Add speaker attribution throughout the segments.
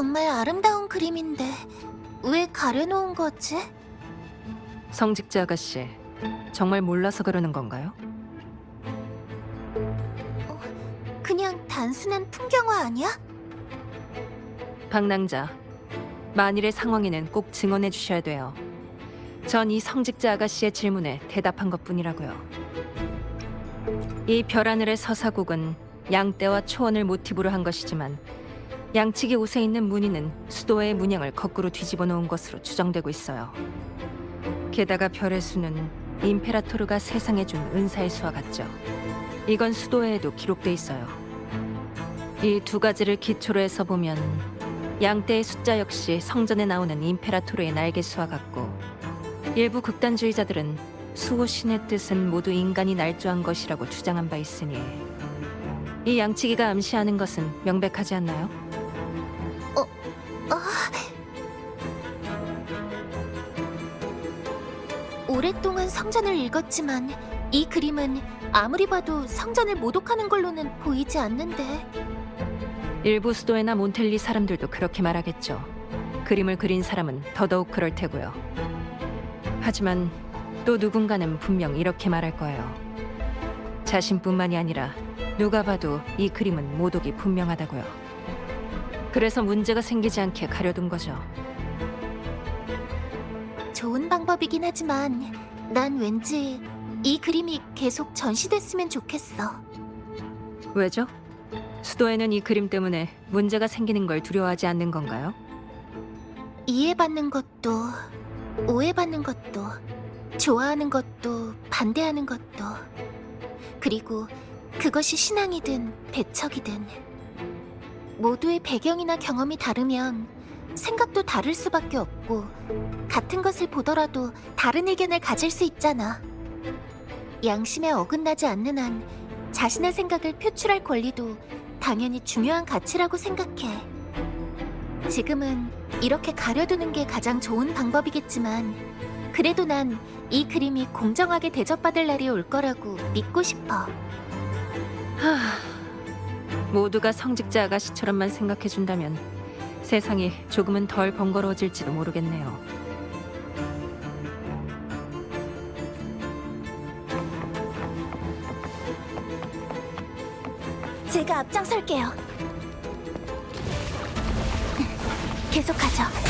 Speaker 1: 정말 아름다운 그림인데 왜 가려놓은 거지?
Speaker 2: 성직자 아가씨, 정말 몰라서 그러는 건가요?
Speaker 1: 그냥 단순한 풍경화 아니야?
Speaker 2: 방랑자, 만일의 상황에는 꼭 증언해 주셔야 돼요. 전 이 성직자 아가씨의 질문에 대답한 것뿐이라고요. 이 별하늘의 서사곡은 양떼와 초원을 모티브로 한 것이지만 양치기 옷에 있는 무늬는 수도의 문양을 거꾸로 뒤집어 놓은 것으로 추정되고 있어요. 게다가 별의 수는 임페라토르가 세상에 준 은사의 수와 같죠. 이건 수도에도 기록돼 있어요. 이 두 가지를 기초로 해서 보면 양떼의 숫자 역시 성전에 나오는 임페라토르의 날개 수와 같고 일부 극단주의자들은 수호 신의 뜻은 모두 인간이 날조한 것이라고 주장한 바 있으니 이 양치기가 암시하는 것은 명백하지 않나요?
Speaker 1: 성전을 읽었지만 이 그림은 아무리 봐도 성전을 모독하는 걸로는 보이지 않는데
Speaker 2: 일부 수도에나 몬텔리 사람들도 그렇게 말하겠죠. 그림을 그린 사람은 더더욱 그럴 테고요. 하지만 또 누군가는 분명 이렇게 말할 거예요. 자신뿐만이 아니라 누가 봐도 이 그림은 모독이 분명하다고요. 그래서 문제가 생기지 않게 가려둔 거죠.
Speaker 1: 좋은 방법이긴 하지만 난 왠지 이 그림이 계속 전시됐으면 좋겠어.
Speaker 2: 왜죠? 수도에는 이 그림 때문에 문제가 생기는 걸 두려워하지 않는 건가요?
Speaker 1: 이해받는 것도 오해받는 것도 좋아하는 것도 반대하는 것도 그리고 그것이 신앙이든 배척이든 모두의 배경이나 경험이 다르면 생각도 다를 수밖에 없고 같은 것을 보더라도 다른 의견을 가질 수 있잖아. 양심에 어긋나지 않는 한 자신의 생각을 표출할 권리도 당연히 중요한 가치라고 생각해. 지금은 이렇게 가려두는 게 가장 좋은 방법이겠지만 그래도 난 이 그림이 공정하게 대접받을 날이 올 거라고 믿고 싶어.
Speaker 2: 하... 모두가 성직자 아가씨처럼만 생각해준다면 세상이 조금은 덜 번거로워질지도 모르겠네요.
Speaker 1: 제가 앞장설게요. 계속하죠.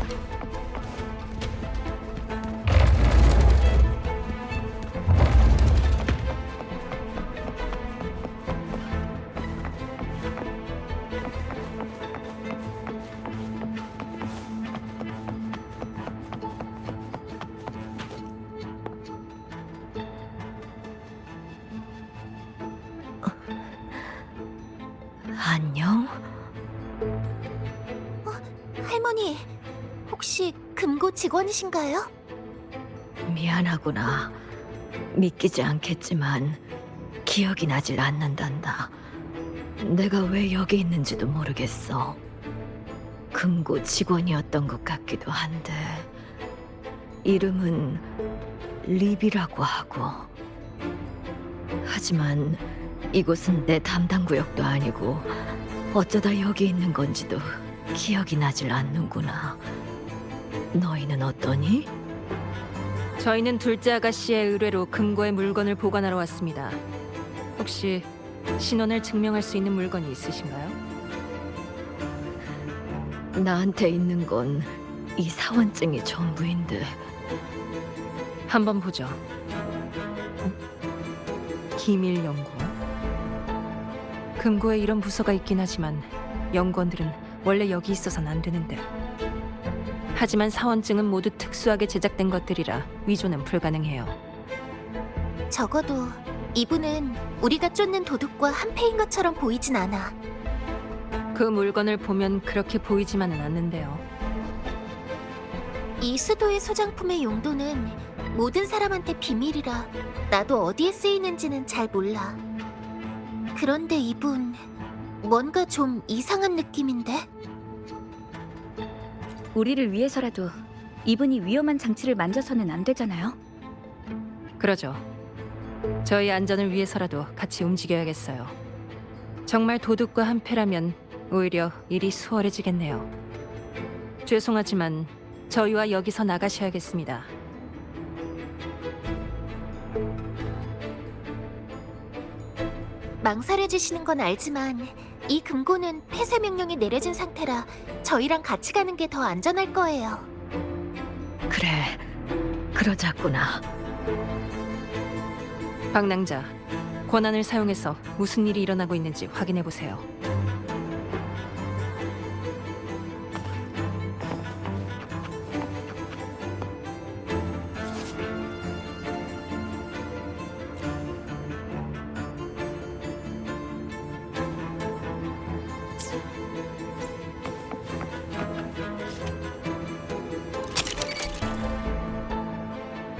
Speaker 1: 직원이신가요?
Speaker 3: 미안하구나. 믿기지 않겠지만 기억이 나질 않는단다. 내가 왜 여기 있는지도 모르겠어. 금고 직원이었던 것 같기도 한데 이름은 립이라고 하고 하지만 이곳은 내 담당 구역도 아니고 어쩌다 여기 있는 건지도 기억이 나질 않는구나. 너희는 어떠니?
Speaker 2: 저희는 둘째 아가씨의 의뢰로 금고의 물건을 보관하러 왔습니다. 혹시 신원을 증명할 수 있는 물건이 있으신가요?
Speaker 3: 나한테 있는 건 이 사원증이 전부인데
Speaker 2: 한번 보죠. 기밀 연구원. 금고에 이런 부서가 있긴 하지만 연구원들은 원래 여기 있어선 안 되는데. 하지만 사원증은 모두 특수하게 제작된 것들이라 위조는 불가능해요.
Speaker 1: 적어도 이분은 우리가 쫓는 도둑과 한패인 것처럼 보이진 않아.
Speaker 2: 그 물건을 보면 그렇게 보이지만은 않는데요.
Speaker 1: 이 수도의 소장품의 용도는 모든 사람한테 비밀이라 나도 어디에 쓰이는지는 잘 몰라. 그런데 이분 뭔가 좀 이상한 느낌인데?
Speaker 4: 우리를 위해서라도 이분이 위험한 장치를 만져서는 안 되잖아요.
Speaker 2: 그러죠. 저희 안전을 위해서라도 같이 움직여야겠어요. 정말 도둑과 한패라면 오히려 일이 수월해지겠네요. 죄송하지만 저희와 여기서 나가셔야겠습니다.
Speaker 1: 망설여지시는 건 알지만 이 금고는 폐쇄 명령이 내려진 상태라 저희랑 같이 가는 게 더 안전할 거예요.
Speaker 3: 그래, 그러자꾸나.
Speaker 2: 방랑자, 권한을 사용해서 무슨 일이 일어나고 있는지 확인해 보세요.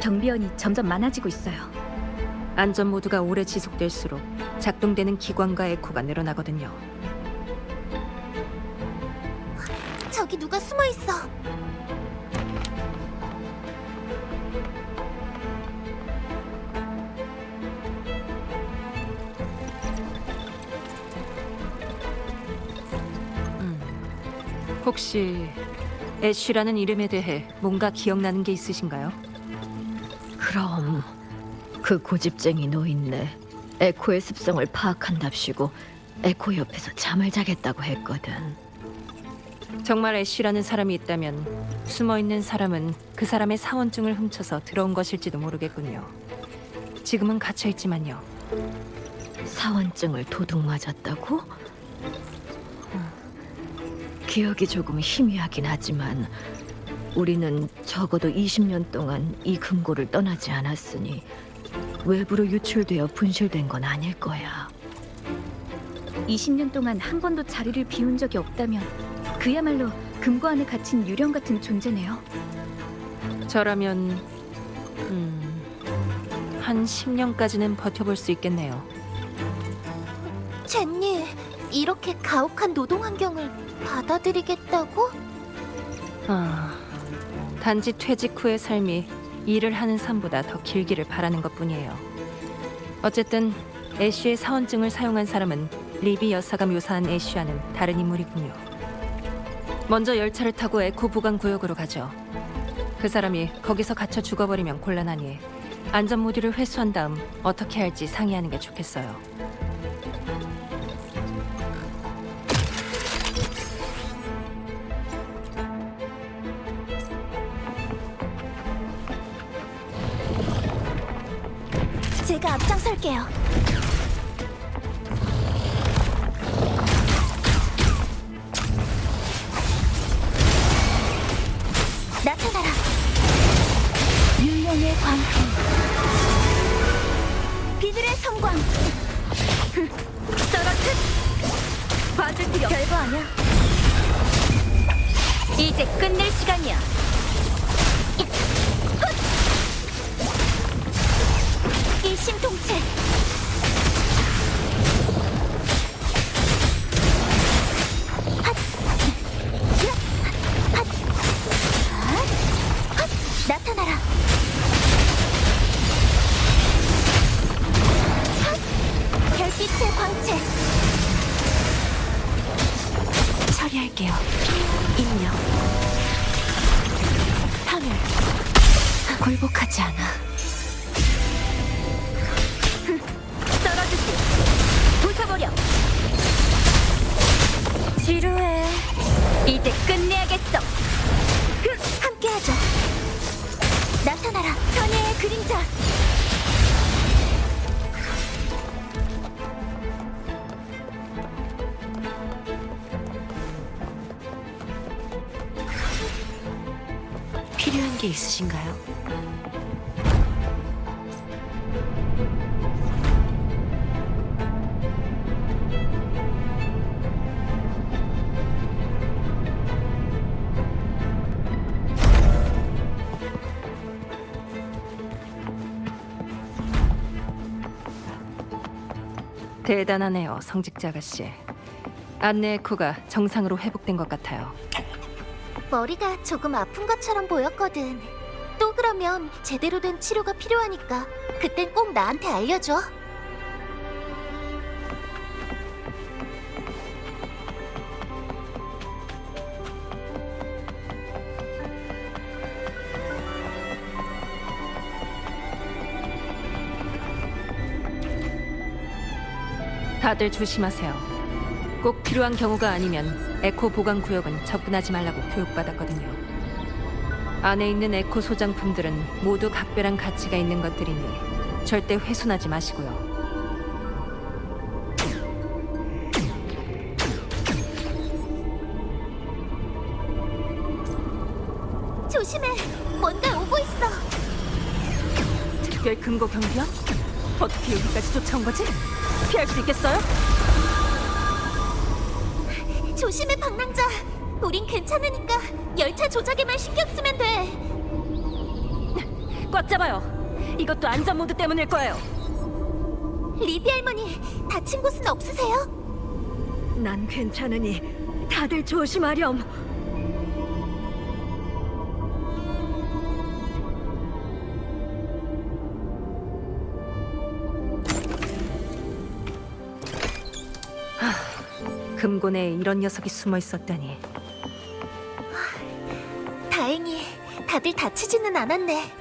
Speaker 4: 경비원이 점점 많아지고 있어요.
Speaker 2: 안전 모드가 오래 지속될수록 작동되는 기관과 에코가 늘어나거든요.
Speaker 1: 저기 누가 숨어 있어.
Speaker 2: 음. 혹시 애쉬라는 이름에 대해 뭔가 기억나는 게 있으신가요?
Speaker 3: 그럼 그 고집쟁이 노인네 에코의 습성을 파악한답시고 에코 옆에서 잠을 자겠다고 했거든.
Speaker 2: 정말 애쉬라는 사람이 있다면 숨어 있는 사람은 그 사람의 사원증을 훔쳐서 들어온 것일지도 모르겠군요. 지금은 갇혀 있지만요.
Speaker 3: 사원증을 도둑 맞았다고? 음, 기억이 조금 희미하긴 하지만 우리는 적어도 20년 동안 이 금고를 떠나지 않았으니 외부로 유출되어 분실된 건 아닐 거야.
Speaker 4: 20년 동안 한 번도 자리를 비운 적이 없다면 그야말로 금고 안에 갇힌 유령 같은 존재네요.
Speaker 2: 저라면 음, 한 10년까지는 버텨볼 수 있겠네요.
Speaker 1: 젠니, 이렇게 가혹한 노동 환경을 받아들이겠다고?
Speaker 2: 아, 단지 퇴직 후의 삶이 일을 하는 삶보다 더 길기를 바라는 것뿐이에요. 어쨌든 애쉬의 사원증을 사용한 사람은 리비 여사가 묘사한 애쉬와는 다른 인물이군요. 먼저 열차를 타고 에코 보관 구역으로 가죠. 그 사람이 거기서 갇혀 죽어버리면 곤란하니 안전 모듈을 회수한 다음 어떻게 할지 상의하는 게 좋겠어요.
Speaker 1: 제가 앞장설게요. 나타나라. 유령의 광풍. 비늘의 성광. 썰어트. 봐줄 필요 별거 아니야. 이제 끝낼 시간이야. 이제 끝내야겠어. 함께하죠. 나타나라. 선의의 그림자. 필요한 게 있으신가요?
Speaker 2: 대단하네요, 성직자 아가씨. 안내 에코가 정상으로 회복된 것 같아요.
Speaker 1: 머리가 조금 아픈 것처럼 보였거든. 또 그러면 제대로 된 치료가 필요하니까 그땐 꼭 나한테 알려줘.
Speaker 2: 다들 조심하세요. 꼭 필요한 경우가 아니면 에코 보관 구역은 접근하지 말라고 교육받았거든요. 안에 있는 에코 소장품들은 모두 각별한 가치가 있는 것들이니 절대 훼손하지 마시고요.
Speaker 1: 조심해. 뭔가 오고 있어.
Speaker 2: 특별 금고 경비원? 어떻게 여기까지 쫓아온 거지? 피할 수 있겠어요?
Speaker 1: 조심해, 방랑자. 우린 괜찮으니까 열차 조작에만 신경 쓰면 돼.
Speaker 2: 꽉 잡아요. 이것도 안전 모드 때문일 거예요.
Speaker 1: 리비 할머니, 다친 곳은 없으세요?
Speaker 3: 난 괜찮으니 다들 조심하렴.
Speaker 2: 금곤에 이런 녀석이 숨어 있었다니.
Speaker 1: 다행히 다들 다치지는 않았네.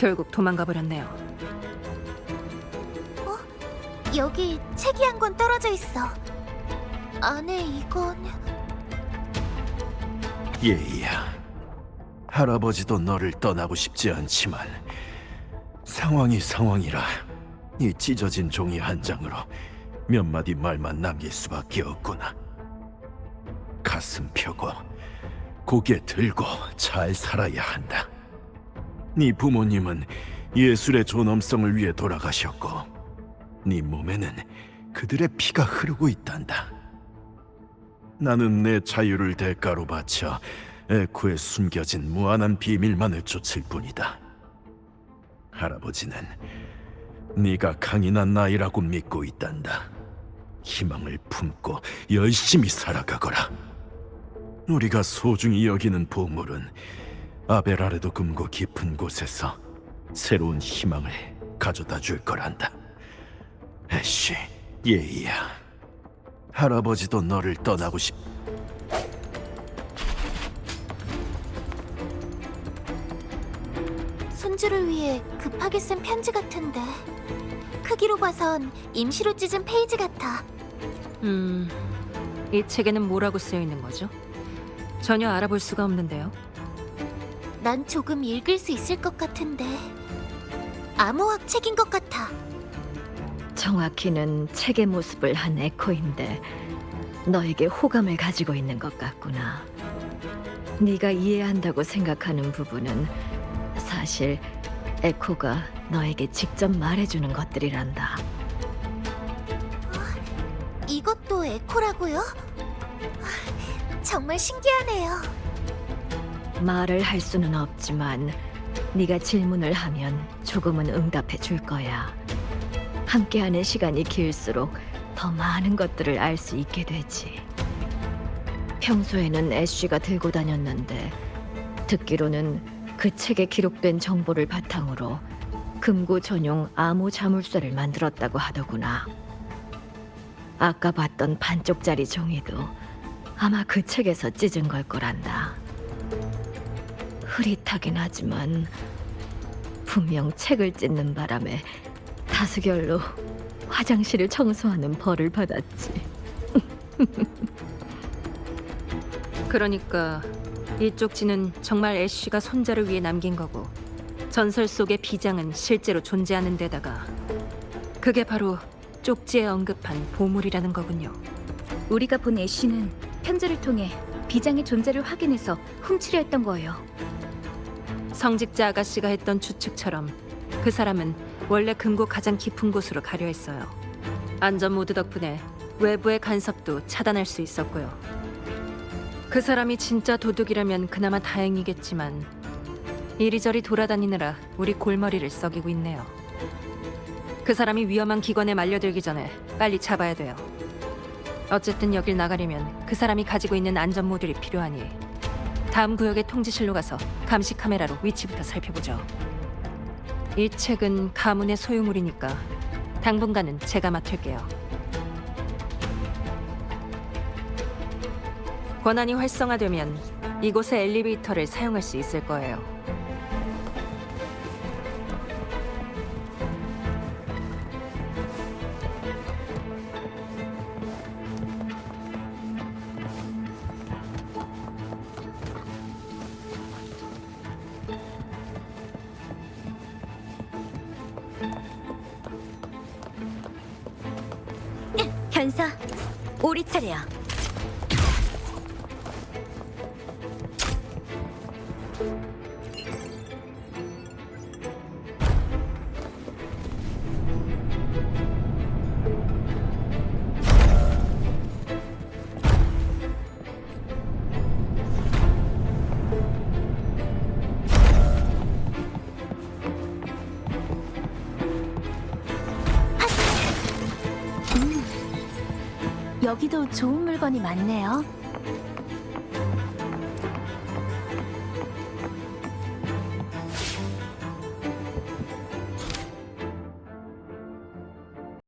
Speaker 2: 결국 도망가 버렸네요.
Speaker 1: 여기 책이 한 권 떨어져 있어. 안에 이건
Speaker 5: 예이야. 할아버지도 너를 떠나고 싶지 않지만 상황이 상황이라 이 찢어진 종이 한 장으로 몇 마디 말만 남길 수밖에 없구나. 가슴 펴고 고개 들고 잘 살아야 한다. 네 부모님은 예술의 존엄성을 위해 돌아가셨고 네 몸에는 그들의 피가 흐르고 있단다. 나는 내 자유를 대가로 바쳐 에코에 숨겨진 무한한 비밀만을 쫓을 뿐이다. 할아버지는 네가 강인한 나이라고 믿고 있단다. 희망을 품고 열심히 살아가거라. 우리가 소중히 여기는 보물은 아베라레도 금고 깊은 곳에서 새로운 희망을 가져다 줄 거란다. 애쉬, 예이야. 할아버지도 너를 떠나고 싶.
Speaker 1: 손주를 위해 급하게 쓴 편지 같은데 크기로 봐선 임시로 찢은 페이지 같아.
Speaker 2: 음, 이 책에는 뭐라고 쓰여 있는 거죠? 전혀 알아볼 수가 없는데요.
Speaker 1: 난 조금 읽을 수 있을 것 같은데 암호학 책인 것 같아.
Speaker 3: 정확히는 책의 모습을 한 에코인데 너에게 호감을 가지고 있는 것 같구나. 네가 이해한다고 생각하는 부분은 사실 에코가 너에게 직접 말해주는 것들이란다.
Speaker 1: 이것도 에코라고요? 정말 신기하네요.
Speaker 3: 말을 할 수는 없지만 네가 질문을 하면 조금은 응답해 줄 거야. 함께하는 시간이 길수록 더 많은 것들을 알 수 있게 되지. 평소에는 애쉬가 들고 다녔는데 듣기로는 그 책에 기록된 정보를 바탕으로 금고 전용 암호 자물쇠를 만들었다고 하더구나. 아까 봤던 반쪽짜리 종이도 아마 그 책에서 찢은 걸 거란다. 흐릿하긴 하지만 분명 책을 찢는 바람에 다수결로 화장실을 청소하는 벌을 받았지.
Speaker 2: 그러니까 이 쪽 지는 정말 애쉬가 손자를 위해 남긴 거고 전설 속의 비장은 실제로 존재하는 데다가 그게 바로 쪽지에 언급한 보물이라는 거군요.
Speaker 4: 우리가 본 애쉬는 편지를 통해 비장의 존재를 확인해서 훔치려 했던 거예요.
Speaker 2: 성직자 아가씨가 했던 추측처럼 그 사람은 원래 금고 가장 깊은 곳으로 가려 했어요. 안전 모드 덕분에 외부의 간섭도 차단할 수 있었고요. 그 사람이 진짜 도둑이라면 그나마 다행이겠지만 이리저리 돌아다니느라 우리 골머리를 썩이고 있네요. 그 사람이 위험한 기관에 말려들기 전에 빨리 잡아야 돼요. 어쨌든 여길 나가려면 그 사람이 가지고 있는 안전 모듈이 필요하니 다음 구역의 통지실로 가서 감시 카메라로 위치부터 살펴보죠. 이 책은 가문의 소유물이니까 당분간은 제가 맡을게요. 권한이 활성화되면 이곳의 엘리베이터를 사용할 수 있을 거예요.
Speaker 4: 여기도 좋은 물건이 많네요.